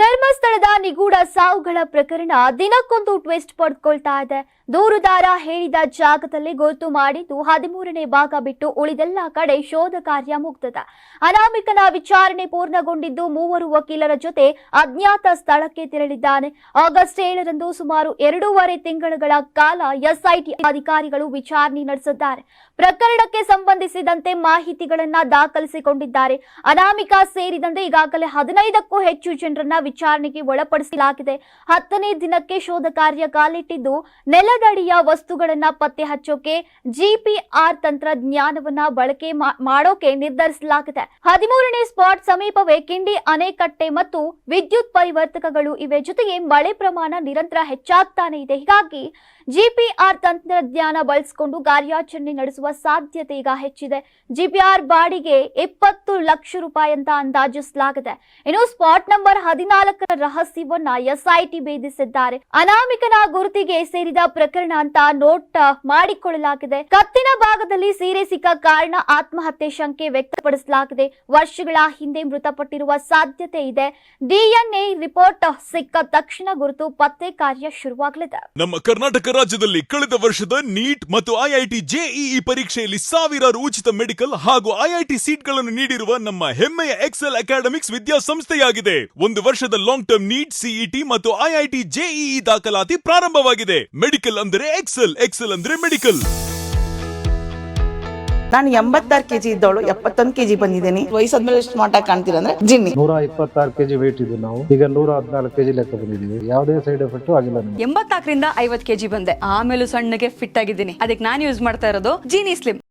ಧರ್ಮಸ್ಥಳದ ನಿಗೂಢ ಸಾವುಗಳ ಪ್ರಕರಣ ದಿನಕ್ಕೊಂದು ಟ್ವಿಸ್ಟ್ ಪಡ್ಕೊಳ್ತಾ ಇದೆ. ದೂರುದಾರ ಹೇಳಿದ ಜಾಗದಲ್ಲಿ ಗುರುತು ಮಾಡಿದ್ದು ಹದಿಮೂರನೇ ಭಾಗ ಬಿಟ್ಟು ಉಳಿದೆಲ್ಲ ಕಡೆ ಶೋಧ ಕಾರ್ಯ ಮುಗ್ಧದ ಅನಾಮಿಕನ ವಿಚಾರಣೆ ಪೂರ್ಣಗೊಂಡಿದ್ದು ಮೂವರು ವಕೀಲರ ಜೊತೆ ಅಜ್ಞಾತ ಸ್ಥಳಕ್ಕೆ ತೆರಳಿದ್ದಾನೆ. ಆಗಸ್ಟ್ ಏಳರಂದು ಸುಮಾರು ಎರಡೂವರೆ ತಿಂಗಳುಗಳ ಕಾಲ ಎಸ್ಐಟಿ ಅಧಿಕಾರಿಗಳು ವಿಚಾರಣೆ ನಡೆಸಿದ್ದಾರೆ. ಪ್ರಕರಣಕ್ಕೆ ಸಂಬಂಧಿಸಿದಂತೆ ಮಾಹಿತಿಗಳನ್ನ ದಾಖಲಿಸಿಕೊಂಡಿದ್ದಾರೆ. ಅನಾಮಿಕ ಸೇರಿದಂತೆ ಈಗಾಗಲೇ ಹದಿನೈದಕ್ಕೂ ಹೆಚ್ಚು ಜನರನ್ನ ವಿಚಾರಣೆಗೆ ಒಳಪಡಿಸಲಾಗಿದೆ. ಹತ್ತನೇ ದಿನಕ್ಕೆ ಶೋಧ ಕಾರ್ಯ ಕಾಲಿಟ್ಟಿದ್ದು ನೆಲದಡಿಯ ವಸ್ತುಗಳನ್ನ ಪತ್ತೆ ಹಚ್ಚೋಕೆ ಜಿಪಿಆರ್ ತಂತ್ರಜ್ಞಾನವನ್ನ ಬಳಕೆ ಮಾಡೋಕೆ ನಿರ್ಧರಿಸಲಾಗಿದೆ. ಹದಿಮೂರನೇ ಸ್ಪಾಟ್ ಸಮೀಪವೇ ಕಿಂಡಿ ಅಣೆಕಟ್ಟೆ ಮತ್ತು ವಿದ್ಯುತ್ ಪರಿವರ್ತಕಗಳು ಇವೆ ಜೊತೆಗೆ ಮಳೆ ಪ್ರಮಾಣ ನಿರಂತರ ಹೆಚ್ಚಾಗ್ತಾನೆ ಇದೆ. ಹೀಗಾಗಿ ಜಿಪಿಆರ್ ತಂತ್ರಜ್ಞಾನ ಬಳಸಿಕೊಂಡು ಕಾರ್ಯಾಚರಣೆ ನಡೆಸುವ ಸಾಧ್ಯತೆ ಈಗ ಹೆಚ್ಚಿದೆ. ಜಿಪಿಆರ್ ಬಾಡಿಗೆ ಇಪ್ಪತ್ತು ಲಕ್ಷ ರೂಪಾಯಿ ಅಂತ ಅಂದಾಜಿಸಲಾಗಿದೆ. ಇನ್ನು ಸ್ಪಾಟ್ ನಂಬರ್ ಹದಿನಾಲ್ಕರ ರಹಸ್ಯವನ್ನ ಎಸ್ಐಟಿ ಭೇದಿಸಿದ್ದಾರೆ. ಅನಾಮಿಕನ ಗುರುತಿಗೆ ಸೇರಿದ ಪ್ರಕರಣ ಅಂತ ನೋಟ್ ಮಾಡಿಕೊಳ್ಳಲಾಗಿದೆ. ಕತ್ತಿನ ಭಾಗದಲ್ಲಿ ಸೀರೆ ಸಿಕ್ಕ ಕಾರಣ ಆತ್ಮಹತ್ಯೆ ಶಂಕೆ ವ್ಯಕ್ತಪಡಿಸಲಾಗಿದೆ. ವರ್ಷಗಳ ಹಿಂದೆ ಮೃತಪಟ್ಟಿರುವ ಸಾಧ್ಯತೆ ಇದೆ. ಡಿಎನ್ಎ ರಿಪೋರ್ಟ್ ಸಿಕ್ಕ ತಕ್ಷಣ ಗುರುತು ಪತ್ತೆ ಕಾರ್ಯ ಶುರುವಾಗಲಿದೆ. ನಮ್ಮ ಕರ್ನಾಟಕ ರಾಜ್ಯದಲ್ಲಿ ಕಳೆದ ವರ್ಷದ ನೀಟ್ ಮತ್ತು ಐಐಟಿ ಜೆಇಇ ಪರೀಕ್ಷೆಯಲ್ಲಿ ಸಾವಿರಾರು ಉಚಿತ ಮೆಡಿಕಲ್ ಹಾಗೂ ಐಐಟಿ ಸೀಟ್ಗಳನ್ನು ನೀಡಿರುವ ನಮ್ಮ ಹೆಮ್ಮೆಯ ಎಕ್ಸೆಲ್ ಅಕಾಡೆಮಿಕ್ಸ್ ವಿದ್ಯಾಸಂಸ್ಥೆಯಾಗಿದೆ. ಒಂದು ವರ್ಷದ ಲಾಂಗ್ ಟರ್ಮ್ ನೀಟ್ ಸಿಇಟಿ ಮತ್ತು ಐಐಟಿ ಜೆಇಇ ದಾಖಲಾತಿ ಪ್ರಾರಂಭವಾಗಿದೆ. ಮೆಡಿಕಲ್ ಅಂದರೆ ಎಕ್ಸೆಲ್ ಎಕ್ಸೆಲ್ ಅಂದ್ರೆ ಮೆಡಿಕಲ್ ನಾನು ಎಂಬತ್ತಾರು ಕೆಜಿ ಇದ್ದವಳು ಎಪ್ಪತ್ತೊಂದು ಕೆಜಿ ಬಂದಿದ್ದೀನಿ. ವಯಸ್ಸಾದ್ಮೇಲೆ ಸ್ಮಾರ್ಟ್ ಆಗಿ ಕಾಣ್ತೀರ ಅಂದ್ರೆ ಜಿನ್ನಿ. ನೂರ ಇಪ್ಪತ್ತಾರು ಕೆಜಿ ವೇಟ್ ಇದ್ದು ನಾವು. ಈಗ ನೂರ ಹದಿನಾಲ್ಕು ಕೆಜಿ ಲೆಕ್ಕ ಬಂದಿದ್ದೀವಿ. ಯಾವುದೇ ಸೈಡ್ ಎಫೆಕ್ಟ್ ಆಗಿಲ್ಲ ನಮಗೆ. ಎಂಬತ್ನಾಲ್ಕರಿಂದ ಐವತ್ ಕೆಜಿ ಬಂದೆ. ಆಮೇಲೆ ಸಣ್ಣಗೆ ಫಿಟ್ ಆಗಿದ್ದೀನಿ. ಅದಕ್ಕೆ ನಾನು ಯೂಸ್ ಮಾಡ್ತಾ ಇರೋದು ಜೀನಿ ಸ್ಲಿಮ್